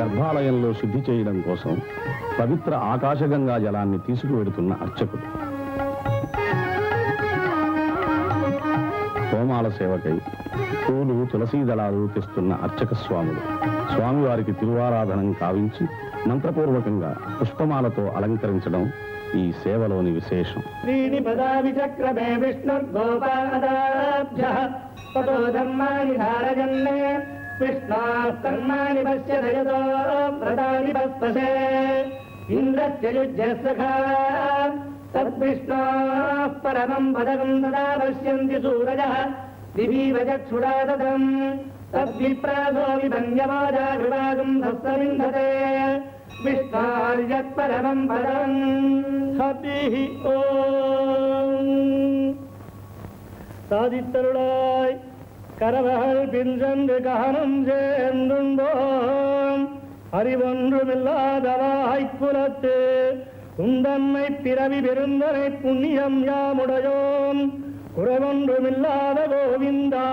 గర్భాలయంలో శుద్ధి చేయడం కోసం పవిత్ర ఆకాశగంగా జలాన్ని తీసుకువెడుతున్న అర్చకుడు. హోమాల సేవకై పూలు తులసీ దళాలు తెస్తున్న అర్చక స్వాములు. స్వామివారికి తిరువారాధనం కావించి మంత్రపూర్వకంగా పుష్పమాలతో అలంకరించడం ఈ సేవలోని విశేషం. విష్ణు विष्णुर्गोपादाभ्य ततो धर्माणि धारयन्ने विष्णाः कर्माणि पश्यत यतो व्रतानि पस्पशे इन्द्रस्य युज्यसखा तद्विष्णोः परमम् पदकम् तदा पश्यन्ति सूरजः दिवीव चक्षुरा तदम् तद्विप्रासो विभङ्गमाजा विभागम् हस्तविन्धते विष्णार्यत्परमम् पदम् हतिः ஓம் சாதித்தருளாய் கரவகள் பின்சென்று கவனம் சேர்ந்துண்டோம். அறிவொன்றுமில்லாதவாய் குலத்து உந்தன்மை பிறவி பெருந்தனை புண்ணியம் யாமுடையோம். குறைவொன்றுமில்லாத கோவிந்தா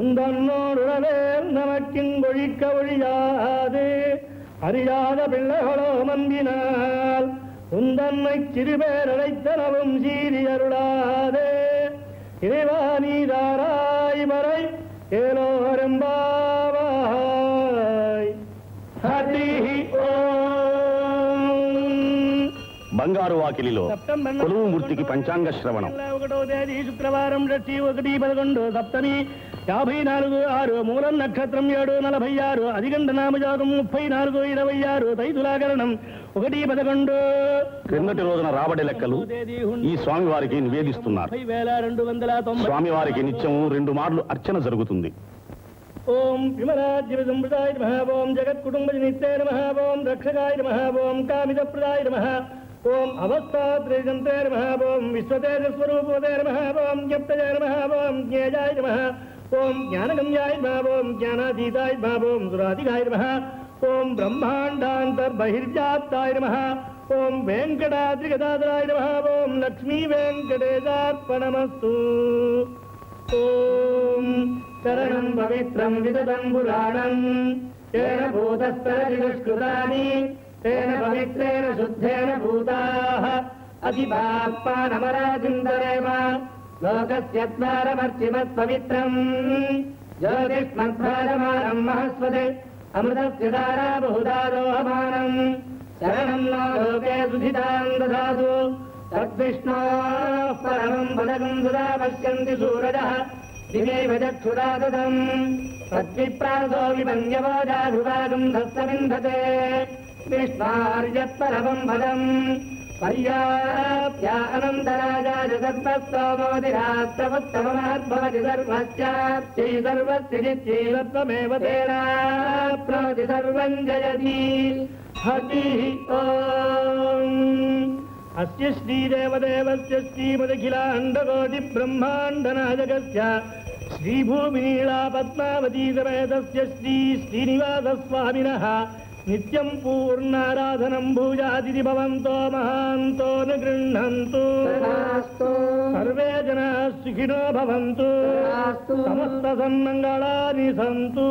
உந்தன்னோடுடவே நமக்கிங்கொழிக்க ஒழியாது. அறியாத பிள்ளைகளோ மந்தினால் உந்தன்மை சிறுபேரழைத்தனவும் அழைத்தனவும் இறைவா நீதாரா இறைவானீதாராய் வரை ஏலோரெம்பாவாய் ஹரி ஓம் బంగారు వాకిలిలో కొలువు మూర్తికి పంచాంగ శ్రవణం ఒకటో తేదీ శుక్రవారం షష్ఠి ఒకటి పదకొండు సప్తమి యాభై నాలుగు ఆరు మూలం నక్షత్రం ఏడు నలభై ఆరు అధిగంట నామజాగం ముప్పై నాలుగు ఇరవై ఆరు తైతులాకరణం ఒకటి పదకొండు క్రిందటి రోజున రాబడి లెక్కలు ఈ స్వామివారికి నివేదిస్తున్నారు స్వామివారికి నిత్యము రెండు మార్లు అర్చన జరుగుతుంది ఓం విమలాజ్య సంప్రదాయ నమ ఓం జగత్కుటుంబ నిత్య నమ ఓం రక్షకాయ నమ ఓం కామితప్రదాయ నమ ఓం అవస్థాత్రిజంతే నమ ఓం విశ్వతేజస్వరూపదే నమ ఓం జప్తజయ నమ ఓం జ్ఞేయాయ నమ ఓం జ్ఞానగమ్యాయ నమ ఓం జ్ఞానాతీతాయ నమ ఓం సురాధికాయ నమ ఓం బ్రహ్మాండాంత బహిర్జాప్తాయ నమ. ఓం వెంకటాద్రిగదాధరాయ నమ. ఓం లక్ష్మీ వెంకటేశార్పణమస్తు. ఓం శరణం పవిత్రం విదదం పురాణం తేన భూతస్తరతి దుష్కృతాని తేన పవిత్రేణ శుద్ధేన భూతాః. అతిపాప్పానమరాజిందరేమ లోకస్య ద్వారమర్చిమత్ పవిత్రం జ్యోతిష్మద్వారమానం మహస్వదే అమృతస్య దారా బహుదా దోహమానం శరణం నో లోకే సుధితాం దదాతు తద్విష్ణోः పరమం పదకం సుదా పశ్యంతి సూరజः दिवेव चक्षुरादतम् तद्विप्रासो विभङ्ग्यवाजाभिवागम् धस्तविन्धते विष्णार्यत्परमम् पदम् पर्याप्या अनन्तराजाय सर्वस्तोमोदिरास्तवत्तममहद्भवति सर्वस्याप्त्यै सर्वस्य चित्यैवत्वमेव तेनाप्नोति सर्वम् जयति हतिः ओम् अस्य श्रीदेवदेवस्य श्रीमदखिलाण्डकोटिब्रह्माण्डनायकस्य श्रीभूमिनीला पद्मावती समेतस्य श्री श्रीनिवासस्वामिनः నిత్యం పూర్ణారాధనం భూజాది భవంతో మహాంతో గృహంతు సర్వే జనా సుఖినో భవంతు. సమస్త సన్మంగళాని సంతు.